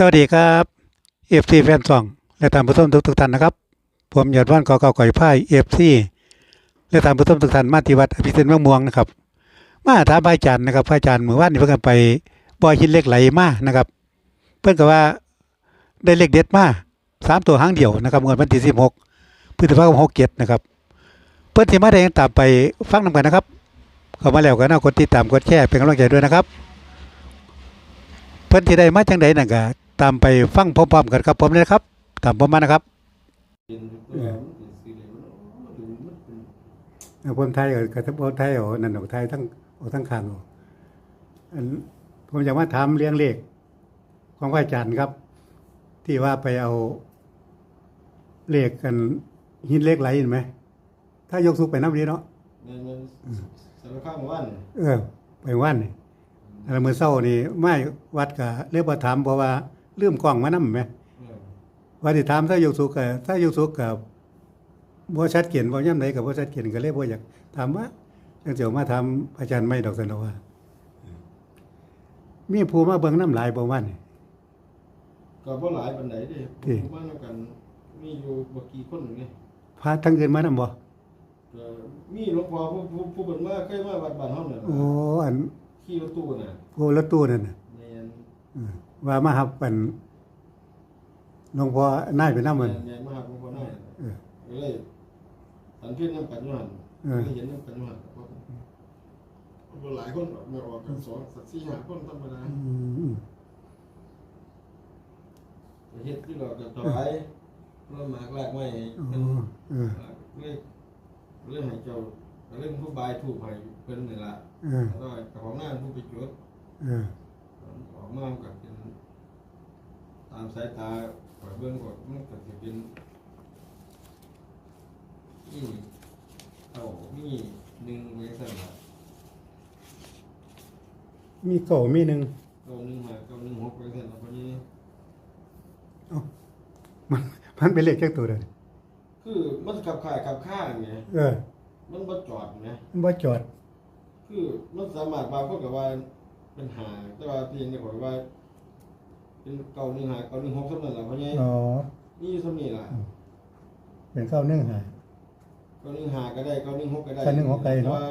สวัสดีครับเอฟซีแฟนซอง และตามผู้ชมทุกทุกๆท่านนะครับ ผมยอดว่านกอเก่าก่อยพ่ายเอฟซีและตามผู้ชมทุกท่านมาที่วัดอภิเษกเมืองม่วงนะครับ มาถามพระอาจารย์นะครับพระอาจารย์เมื่อวานนี้เพิ่งไปบ่อยหินเล็กไหลมานะครับ เพิ่นก็ว่าได้เลขเด็ดมาสามตัวหางเดียวนะครับงวดวันที่สิบหกพฤษภาคมหกเจ็ดนะครับ เพิ่อนที่มาได้ยังตามไปฟังนำกันนะครับเข้ามาแล้วก็น่ากดติดตามกดแชร์เป็นกำลังใจด้วยนะครับ เพิ่อนที่ได้มาจังใดนั่นก็ ตามไปฟังพร้อมๆกันครับผมเลยนะครับ ตามผมมานะครับเป็นตัวมันเป็นสีเหลืองมันดูมันเป็นผมไทยกับผมไทยเอานั่นเอาไทยทั้งเอาทั้งข้างเอาอันผมอยากมาถามเรื่องเลขของพระอาจารย์ครับ ที่ว่าไปเอาเลขกันหินเลขไหลเห็นไหมถ้ายกสุกไปน้ำนี้เนาะมันมันสารข้ามวันเออ ไปว่านนี่แล้วมือเศร้านี่ไม่วัดกับเรียกว่าถามเพราะว่า ลืมกล้องมานํไหมเออว่าที่ถามถ้ายกสุกกับถ้ายกสุกกับบ่ชัดเขียนบ่ย่ำไหนกับบ่ชัดเขียนก็เลยบ่อยากถามว่าจังเสียวมาถามอาจารย์ไม่ดอกสนอว่ามีผู้มาเบิ่งน้ำลายบ่ว่านี่ก็บ่หลายปานใดเด้ที่ผมมาแล้วกันมีอยู่บ่กี่คนนี่พาทั้งอื่นมานำบ่ก็มีหลวงพ่อผู้ผู้ผู้เพิ่นมาเคยมาวัดบ้านเฮาน่ะโอ้อันขี่รถตู้น่ะผู้รถตู้นั่นน่ะแม่นเออ ว่ามาหับอันหลวงพ่อนายไปนำมันแม่นมาหาหลวงพ่อน้อยเออก็เลยสันเพียนนำกันอยู่หั่นเออก็เห็นนำกันอยู่หั่นบ่หลายคนไม่ออกกันสองสักสี่ห้าคนธรรมดาอืมเฮ็ดที่เราก็ถวายเราหมากลากไม้ให้อ๋เพิ่นอเออเรื่องเรื่องให้เจ้าเรื่องผู้บายถูกให้เพิ่นนี่ล่ะเออแล้วก็เจ้าของงานผู้ไปจดเออออกมาก็เป็นตามสายตาข่อยเบิ่งก็มันก็สิเป็นนี่เท่ามีหนึ่งไว้ซั่นล่ะมีเก่ามีหนึ่งเก้าหนึ่งห้าเก้าหนึ่งหกไว้ซั่นล่ะเพราะนี้มันมันเป็นเลขจักตัวเด้อคือมันขับข่ายขับข้างไงเออ มันบ่จอดไงมันบ่จอด คือมันสามารถบางคนก็ว่าเป็นหาแต่ว่าที่นี่ข่อยว่า เป็นเก้าหนึ่งห้าเก้าหนึ่งหกเท่านั้นล่ะเพราะนี้อ๋อ นี่เท่านี้ล่ะเป็นเก้าหนึ่งหา เก้าหนึ่งห้าก็ได้เก้าหนึ่งหกก็ได้เก้าหนึ่งหกก็ได้เนาะ แต่ว่า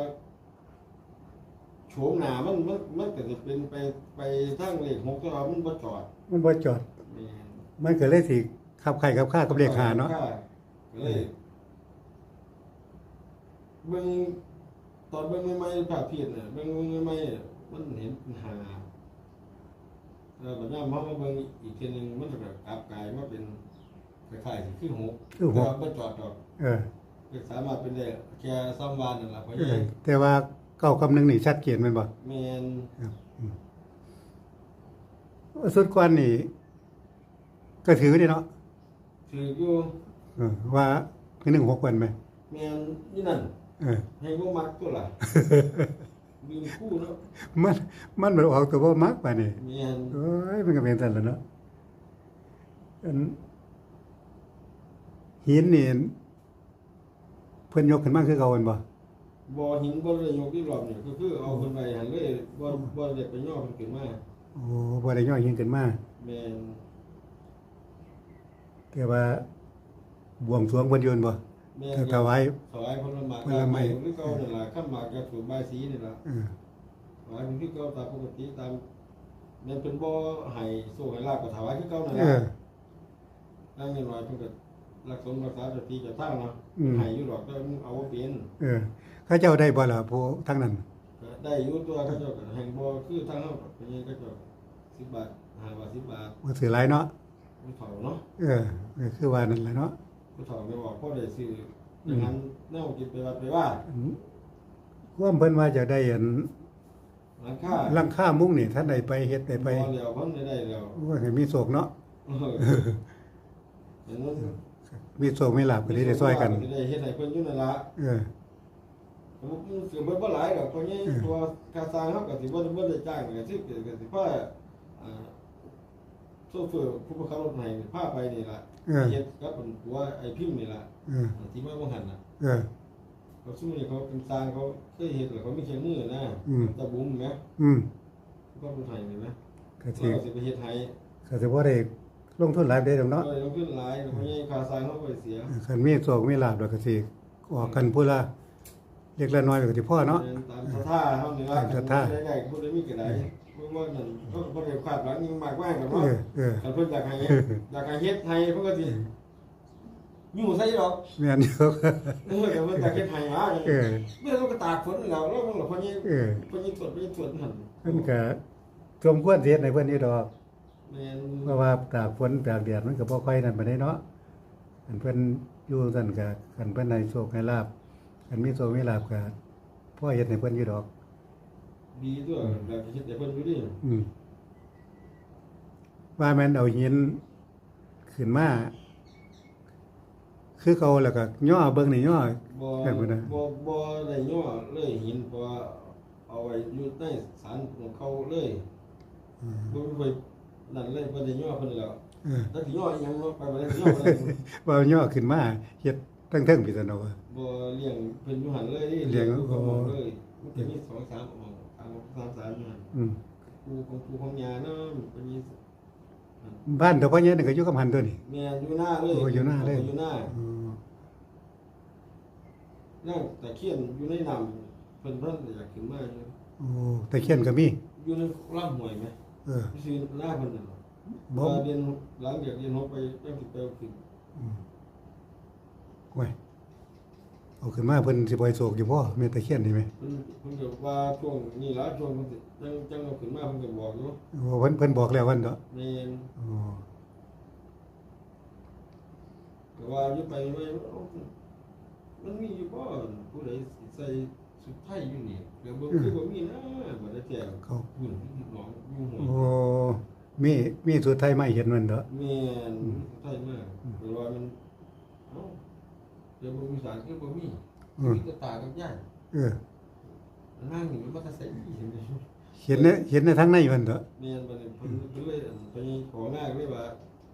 โฉมหน้ามันมันมันก็จะเป็นไปไปทางเลขหกแต่ว่ามันบ่จอดมันบ่จอด แม่นมันก็เลยสิขับไข่ขับข้ากับเลขหาเนาะ ก็เลยเบิ่งตอนเบิ่งใหม่ๆภาพเพียรน่ะเบิ่งใหม่ๆน่ะมันเห็นเป็นหา เออบัดยามเฮามาเบิ่งอีกทีหนึงมันก็กลับกลายมาเป็นคล้ายๆสิคือหกคือหกแต่ว่าบ่จอดดอกเออก็สามารถเป็นได้แค่ซ่อมวานนั่นล่ะเพราะเอยัองแต่ว่าเก้ากับหนึ่งนี่ชัดเจนแมันบ่แม่นครับอืมสุดกวนนี่ ก็ถือได้เนาะถืออยู่เออว่าคือหนึ่งหกวันไหมแม่นนี่นั่นเออให้บ่มักตัวล่ะ มีคู่เนาะมันมันมันออกตัวบ่มักป่ะนี่แม่นเอ้ยมันก็เป็นสั่นแหล้วเนาะอันหินนี่เพิ่นยกขึ้นมาคือเก่าแม่นบ่บ่หินบ่ได้ยกที่รอบนี่ก็คือเอาเพิ่นไปหันเลยบ่บ่ได้ไปย่อเพิ่นขึ้นมาโอ้บ่ได้ย่อหินขึ้นมาแม่นแต่ว่าบวงสรวงเพิ่นโยนบ่ แม่ก็ถวายถวายผลไม้ผลไม้หรือเก่านี่ล่ะข้ามหมากกับสูบใบายสีนี่ล่ะเออถวายเป็นคือเก่าตามปกติตามแม่นเพิ่นบ่ให้โซ่ให้ลาบก็ถวายคือเก่านั่นเอล่ะอนั่นเงินว่าเพิ่นก็รักสมรักษาสติเจะทางเนาะอืมให้อยู่หรอกแต่มันเอาบ่เป็นเออเขาเจ้าได้บ่ล่ะผู้ทั้งนั้นก็ได้อยู่ตัวเขาเจ้าก็แห่งบ่คือทางเฮาก็เป็นก็เจ้า10บาท5บาท10บาทบ่ซื้อหลายเนาะผู้เฒ่าเนาะเออก็คือว่านั่นแหละเนาะ ผู้เฒ่าไม่บอกพ่อได้ซื้ออย่างนั้นแนวกินไปวัดไปว่าอืมความเพิ่นว่าจะได้อันร้านค้าหลังคามุ้งนี่ท่านได้ไปเฮ็ดได้ไปพอแล้วเพิ่นได้ได้แล้วว่าให้มีโศกเนาะเออเห็นว่ามีโศกมีลาภก็ได้ได้ซอยกันได้เฮ็ดให้เพิ่นอยู่นั่นล่ะเออมันสิเบิดบ่หลายดอกเพราะงี้ตัวค่าสร้างเฮาก็สิบ่ได้บ่ได้จ้างก็สิก็สิพาอ่า โซเฟอร์ผู้ประคับรถให้พาไปนี่ล่ะเออ เฮ็ดกับเพิ่นผัวไอ้พิมพ์นี่ล่ะเออที่มาบ่หันน่ะเออ เขาสู้นี่เขาเป็นสร้างเขาเคยเฮ็ดแล้วเขามีเครื่องมือนะอืม ตะบุ้มแหมอืมก็ผู้ไทยนี่แหมก็เขาสิก็สิไปเฮ็ดให้ก็สิบ่ได้ลงทุนหลายได้ดอกเนาะก็เลยต้องขึ้นหลายเพราะงี้ค่าสร้างเขาก็เสียคันมีโชคมีลาภแล้วก็สิออกกันผู้ละเล็กละน้อยก็สิพอเนาะ ตามศรัทธาเฮานี่ว่าตามศรัทธา ได้ๆผู้ใดมีก็ได้ เพราะว่านั่นเขาบ่ได้คาดหวังยิ่งมากมายกันเอเนาะอเออคันเพิ่นอยากให้เฮ็ดอยากให้เฮ็ดให้เพิ่นก็สิอยู่ใส่ดอกแม่นอยู่เออแต่เพิ่นอยากเฮ็ดให้มาเออ เมื่อเราก็ตากฝนแล้วแล้วมันก็พอนี้เออพอนี้ตรวจพอนี้ตรวจหั่นเพิ่นก็สมควรสิเฮ็ดให้เพิ่นอยู่ดอก แม่นเพราะว่าตากฝนตากแดดมันก็บ่ค่อยนั่นปานใดเนาะอันเพิ่นอยู่ซั่นก็คันเพิ่นให้โชคให้ลาภคันมีโชคมีลาภก็พ่อเฮ็ดให้เพิ่นอยู่ดอก ดีด้วยอยากจะเฮ็ดให้เพิ่นอยู่ดิอืมว่าแม่นเอาหินขึ้นมา คือเขาแล้วก็ย่อเบิ่งนี่ย่อ บ่แม่นบ่นะบ่บ่ได้ย่อเลยหินเพราะว่าเอาไว้อยู่ในสารของเขาเลยอืมบ่ไปนั่นเลยบ่ได้ย่อเพิ่นแล้วเออถ้าสิย่ออีหยังเนาะไปบ่ได้สิย่อบ่ได้ว่าเอาย่อขึ้นมาเฮ็ดตั้งเทิงพี่ซะเนาะว่าบ่เลี้ยงเพิ่นอยู่หั่นเลยดิเลี้ยงเขาบอกเลยมันจะมี2 3ห้อง 3 3 3อยู่หั่นอืมปูของปูของยาเนาะเป็นมีบ้านตัวพ่อใหญ่นี่ก็อยู่กับหันตัวนี่แม่อยู่หน้าเลยโอ้อยู่หน้าเลยอยู่หน้าอืมนั่งแต่เขียนอยู่ในน้ำเพิ่นเพิ่นอยากขึ้นมาอยู่โอ้ตะเคียนก็มีอยู่ในลำห้วยไหมเออซื้อหน้าเพิ่นน่ะบ่พอเรียนหลังจากเรียนหกไปตั้งสิบแปดขึ้นอืมไว้ เอาขึ้นมาเพิ่นสิบ่ให้โศกอยู่บ่แม่ตะเคียนนี่ไหมเพิ่นเพิ่นก็ว่าช่วงนี้ล่ะช่วงเพิ่นสิจังจังเอาขึ้นมาเพิ่นก็บอกอยู่โอ้เพิ่นเพิ่นบอกแล้ววันเนาะแม่นอ๋อก็ว่าอยู่ไปไว้เอ้ามันมีอยู่บ่ผู้ใดสิใส่สุดไทยอยู่นี่เดี๋ยวบ่คือบ่มีนะบ่ได้แจ้งเขาหุ่นหนองอยู่หัวโอ้มีมีสุดไทยไม่เห็นมันเนาะแม่นไทยมากเพราะว่ามันเอ้า เดี๋ยวบ่มีสารคือบ่มีมีแต่ตากับยายเออนั่งอยู่มันก็ใส่อีเห็นไหมเห็นในเห็นในทางในมันเนาะแม่นบัดนี้เพิ่นเพิ่นเลยไปของ่ายเลยว่า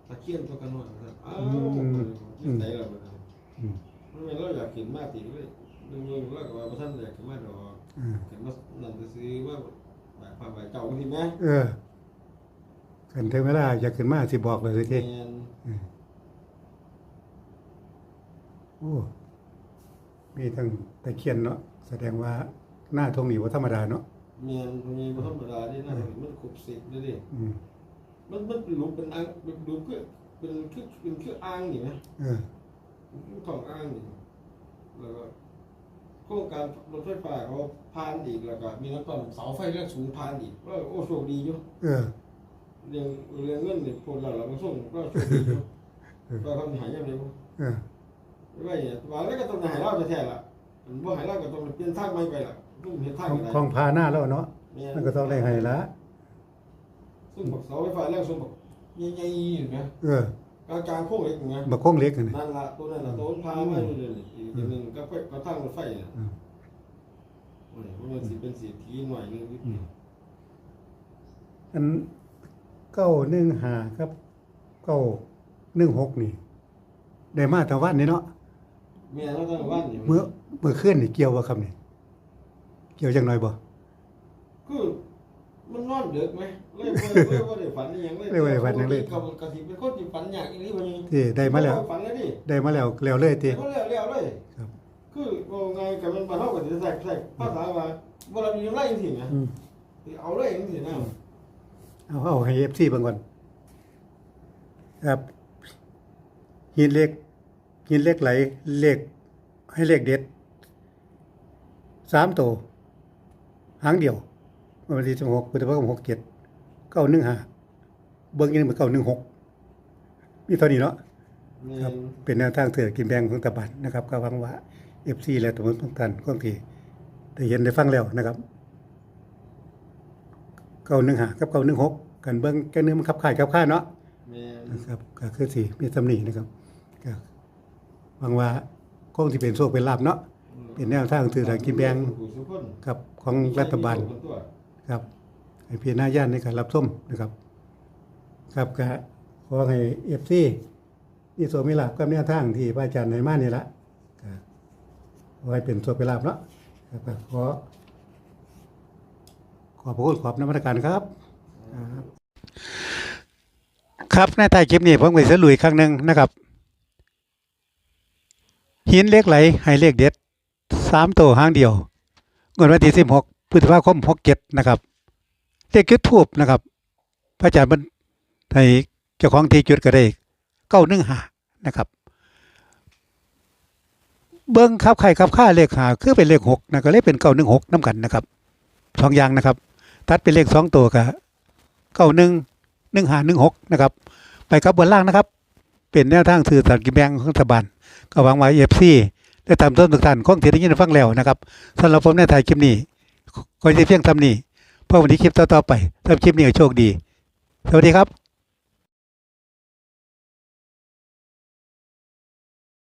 ตะเคียนตัวกันหน่อยครับอ้าวอืมคิดใจแล้วบัดนี้อืมมันแม่นเราอยากกินมากติเลยนึงนึงแล้วก็ว่าบ่ทันอยากกินมากดอกเออกินมานั่นซื้อว่าแบบความหมายเก่าที่แม่เออคันถึงเวลาอยากขึ้นมาสิบอกเลยสิแม่น โอ้มีทั้งตะเคียนเนาะแสดงว่าหน้าทงนี่บ่ธรรมดาเนาะแม่นมันมีบ่ธรรมดาเด้นะมันครบ10เลยเด้อืมมันมันเป็นหลุมเป็นอ่างเป็นหลุมคือเป็นคือเป็นคืออ่างนี่นะเออเป็นของอ่างนี่แล้วก็โครงการรถไฟฟ้าเขาผ่านอีกแล้วก็มีนักต้นเสาไฟแรงสูงผ่านอีกก็โอ้โชคดีอยู่เออเรื่องเรื่องเงินนี่พวกเราเราก็ส่งก็โชคดีอยู่เออก็เขาหายยังไงบ่เออ ไม่ว่าอย่างว่าแล้วก็ต้องหายเราจะแท้ละมันบ่หายเราก็ต้องเปลี่ยนทางใหม่ไปละลุงเห็นทางของไหนของพาหน้าแล้วเนาะมันก็ต้องได้ให้ละซึ่งบอกเสาไฟฟ้าแรงสูงบอกใหญ่ๆอยู่นะเออกลางๆโค้งเล็กนะบักโค้งเล็กนี่นั่นละตัวนั้นละตัวพามาอยู่เลยอีกอันหนึ่งก็ไปก็ทางรถไฟน่ะอืมโอ้ยมันสิเป็นสีทีหน่อยหนึงอืมอันเก้าหนึ่งหาครับเก้าหนึ่งหกนี่ ได้มาแต่วันนี้เนาะ แม่เราต้องวันอยู่เมื่อเมื่อคืนนี่เกี่ยวบ่ครับนี่เกี่ยวจังหน่อยบ่คือมันนอนดึกไหมเลยบ่เลยบ่ได้ฝันอหยังเลยเลยบ่ได้ฝันหยังเลยก็ก็สิเป็นคนที่ฝันยากอีหลีบ่ยังที่ได้มาแล้วฝันแล้วดิได้มาแล้วแล้วเลยติก็แล้วแล้วเลยครับ คือว่าไงกับมันบ้านเฮาก็สิใส่ใส่ภาษาว่าบ่เรามีอะไรจังซี่นะอืมเอาเลยจังซี่นะเอาเอาให้ FC เบิ่งก่อนครับหินเหล็ก หินเหล็กไหลเหล็กให้เลขเด็ดสามตัวหางเดียววันที่สิบหกพฤษภาคมหกเจ็ดเก้าหนึ่งห้าเบิ้งอยังเหมือนเก้าหนึ่งหกมีเท่านี้เนาะแม่ครับนเป็นแนวทางเถื่อกินแบงของตะบันนะครับก็หวังว่าเอฟซีและตัวมันต้องการก็ที่ได้เห็นได้ฟังแล้วนะครับเก้าหนึ่งห้ากับเก้าหนึ่งหกกันเบิ้งแก้เนื้อมันขับข่ายขับข่ายเนาะแม่นนะครับก็คือสี่มีตำหนินะครับก็ หวังว่าคงที่เป็นโชคเป็นลาบเนาะเป็นแนวทางถือกินแบงผู้สุคนกับของรัฐบาลตัวครับให้พี่น้าย่านในการรับส้มนะครับ ครับก็ขอให้เอฟซีนี่โสมิลาบกับแนวทางที่พระอาจารย์ในมานี่ละก็ขอให้เป็นโชคเป็นลาบเนาะครับก็ขอขอบพระคุณขอบนมัสการครับ ครับครับในใต้คลิปนี้ผมไปสรุปอีกครั้งหนึ่งนะครับ หินเล็กไหลให้เลขเด็ดสามตัวห้างเดียวเงินวันที่สิบหกพฤษภาคมหกเจ็ดนะครับเลขจุดทูบนะครับ พระอาจารย์มันให้เจ้าของที่จุดก็ได้เก้าหนึ่งหานะครับ เบิ้งครับใครครับค่าเลขหาคือเป็นเลขหกนะก็เลยเป็นเก้าหนึ่งหกน้ำกันนะครับสองอย่างนะครับ ตัดเป็นเลขสองตัวกับเก้าหนึ่งหนึ่งหาหนึ่งหกนะครับ ไปครับบนล่างนะครับ เป็นแนวทางสื่อสารกินแบงของรัฐบาล ก็หวังว่าเอฟซีได้ตามต้นทุกท่านคงที่ได้ยินฟังแล้วนะครับสำหรับผมในถ่ายคลิปนี้ก็จะเพียงทำนี้เพื่อวันนี้คลิปต่อๆไปทำคลิปนี้โชคดี สวัสดีครับ